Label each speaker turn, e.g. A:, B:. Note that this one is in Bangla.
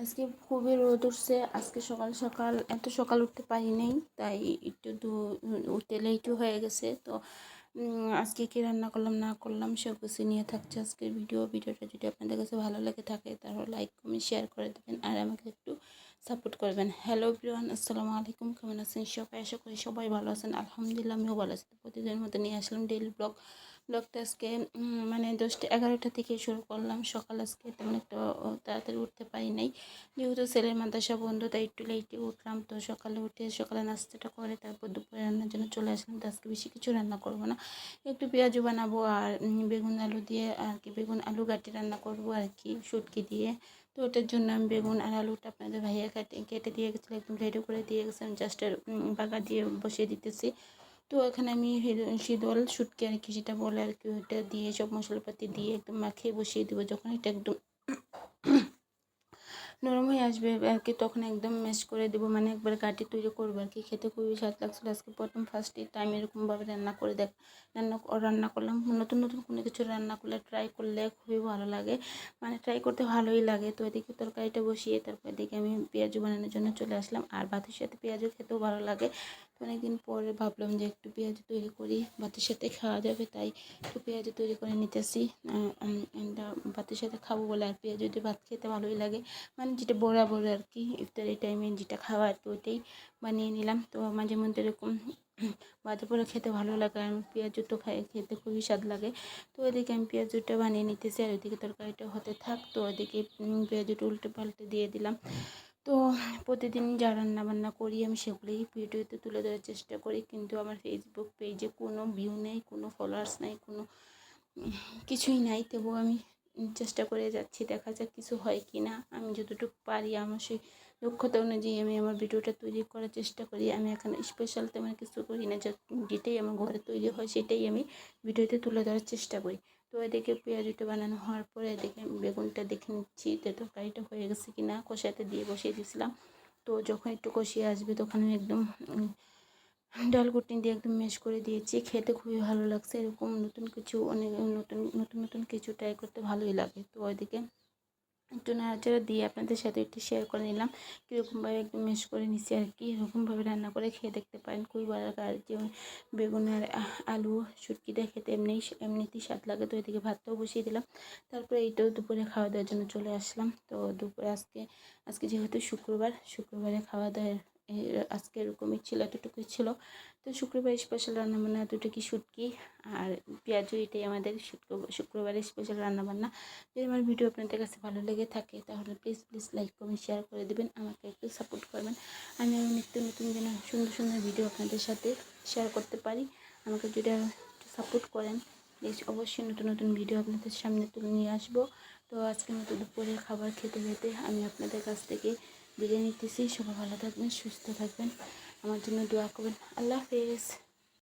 A: আজকে খুবই রোদ উঠছে। আজকে সকাল সকাল, এত সকাল উঠতে পারি নাই, তাই একটু দু, উঠতে লেটও হয়ে গেছে। তো আজকে কি রান্না করলাম, না করলাম সব কিছু নিয়ে থাকছে আজকের ভিডিও ভিডিওটা যদি আপনাদের কাছে ভালো লেগে থাকে, তাহলে লাইক কমেন্ট শেয়ার করে দেবেন, আর আমাকে একটু সাপোর্ট করবেন। হ্যালো ব্রিওয়ান আসসালামু আলাইকুম, কেমন আছেন সবাই? আশা করি সবাই ভালো আছেন। আলহামদুলিল্লাহ, আমিও ভালো আছি। প্রতিদিনের মতো নিয়ে আসলাম ডেইলি ব্লগ ব্লগটা আজকে মানে দশটা এগারোটা থেকে শুরু করলাম। সকাল আজকে তেমন একটা তাড়াতাড়ি উঠতে পারি নাই। যেহেতু ছেলের মাদ্রাসা বন্ধ, তাই একটু লেটে উঠলাম। তো সকালে উঠে সকালে নাস্তাটা করে তারপর দুপুরে রান্নার জন্য চলে আসলাম। তো আজকে বেশি কিছু রান্না করব না। একটু পেঁয়াজু বানাবো আর বেগুন আলু দিয়ে আর কি, বেগুন আলু গাটি রান্না করব আর কি, শুটকি দিয়ে। তো ওটার জন্য আমি বেগুন আর আলুটা আপনাদের ভাইয়া কেটে কেটে দিয়ে গেছিল, একদম রেডি করে দিয়ে গেছিলাম জাস্ট বাগা দিয়ে বসিয়ে দিতেছি। তো এখানে আমি শীতল শুটকি আর কি সেটা বলে আর কি ওইটা দিয়ে সব মশলাপাতি দিয়ে একদম মাখিয়ে বসিয়ে দেবো। যখন এটা একদম নরম হয়ে আসবে আর কি তখন একদম ম্যাশ করে দেবো। মানে একবার গাটি তৈরি করব আর কি। খেতে খুবই স্বাদ লাগছিল। আজকে প্রথম ফার্স্টে টাইম এরকমভাবে রান্না করে দেখ, রান্না রান্না করলাম। নতুন নতুন কোনো কিছু রান্না করলে ট্রাই করলে খুবই ভালো লাগে। মানে ট্রাই করতে ভালোই লাগে। তো এদিকে তরকারিটা বসিয়ে তারপর এদিকে আমি পেঁয়াজু বানানোর জন্য চলে আসলাম। আর ভাতের সাথে পেঁয়াজু খেতেও ভালো লাগে। অনেকদিন পরে ভাবলাম যে একটু পেঁয়াজু তৈরি করি ভাতের সাথে খাওয়া যাবে তাই একটু পেঁয়াজু তৈরি করে নিতেছি। ভাতের সাথে খাব বলে আর পেঁয়াজু দিয়ে ভাত খেতে ভালোই লাগে মানে যেটা বরাবর আর কি ইফতারি টাইমে যেটা খাওয়া আর কি ওইটাই বানিয়ে নিলাম। তো মাঝে মধ্যে এরকম ভাজা পোড়া খেতে ভালো লাগে আর পেঁয়াজু তো খাই খেতে খুবই স্বাদ লাগে। তো ওইদিকে আমি পেঁয়াজুটা বানিয়ে নিতেছি আর ওইদিকে তরকারিটা হতে থাক তো ওইদিকে উম, পেঁয়াজুটা উল্টে পাল্টে দিয়ে দিলাম। তো প্রতিদিন যা রান্না বান্না করি আমি সেগুলোই ভিডিওতে তুলে ধরার চেষ্টা করি। কিন্তু আমার ফেসবুক পেজে কোনো ভিউ নেই, কোনো ফলোয়ার্স নেই, কোনো কিছুই নাই। তবুও আমি চেষ্টা করে যাচ্ছি, দেখা যাক কিছু হয় কি না। আমি যতটুকু পারি আমার সেই দক্ষতা অনুযায়ী আমি আমার ভিডিওটা তৈরি করার চেষ্টা করি। আমি এখন স্পেশাল তেমন কিছু করি না যেটাই আমার ঘরে তৈরি হয় সেটাই আমি ভিডিওতে তুলে ধরার চেষ্টা করি। তো এদিকে পেঁয়াজিটা বানানো হওয়ার পরে এদিকে বেগুনটা দেখে নিচ্ছি যে তরকারিটা হয়ে গেছে কি না কষাতে দিয়ে বসিয়ে দিয়েছিলাম। তো যখন একটু কষিয়ে আসবে তখন আমি একদম ডাল দিয়ে একদম মেশ করে দিয়েছি। খেতে খুবই ভালো লাগছে। এরকম নতুন কিছু অনেক, নতুন নতুন নতুন কিছু ট্রাই করতে ভালোই লাগে। তো ওইদিকে একটু নাড়াচাড়া দিয়ে আপনাদের সাথে একটু শেয়ার করে নিলাম। কীরকমভাবে একটু ম্যাশ করে নিচ্ছি আর কি, এরকমভাবে রান্না করে খেয়ে দেখতে পারেন। খুবই ভালো লাগে। আর যে বেগুন আর আলু, শুটকিটা খেতে এমনি, এমনিতেই স্বাদ লাগে। তো এদিকে ভাতটাও বসিয়ে দিলাম। তারপরে এইটাও দুপুরে খাওয়া দাওয়ার জন্য চলে আসলাম। তো দুপুরে আজকে আজকে যেহেতু শুক্রবার, শুক্রবারে খাওয়া দাওয়ার আজকে এরকমই ছিল, এতটুকুই ছিল। তো শুক্রবার স্পেশাল রান্নাবান্না এতটুকু শুটকি আর পেঁয়াজু এটাই আমাদের শুক্র- শুক্রবারের স্পেশাল রান্নাবান্না। যদি আমার ভিডিও আপনাদের কাছে ভালো লেগে থাকে, তাহলে please please like comment share করে দেবেন। আমাকে একটু সাপোর্ট করবেন। আমি আরও নিত্য নতুন যেন সুন্দর সুন্দর ভিডিও আপনাদের সাথে শেয়ার করতে পারি। আমাকে যদি সাপোর্ট করেন প্লিজ অবশ্যই নতুন নতুন ভিডিও আপনাদের সামনে তুলে নিয়ে আসব। তো আজকের মতো দুপুরের খাবার খেতে খেতে আমি আপনাদের কাছ থেকে বিরিয়ানি নিতেছি। সবাই ভালো থাকবেন সুস্থ থাকবেন। আমার জন্য দোয়া করবেন। আল্লাহ হাফেজ।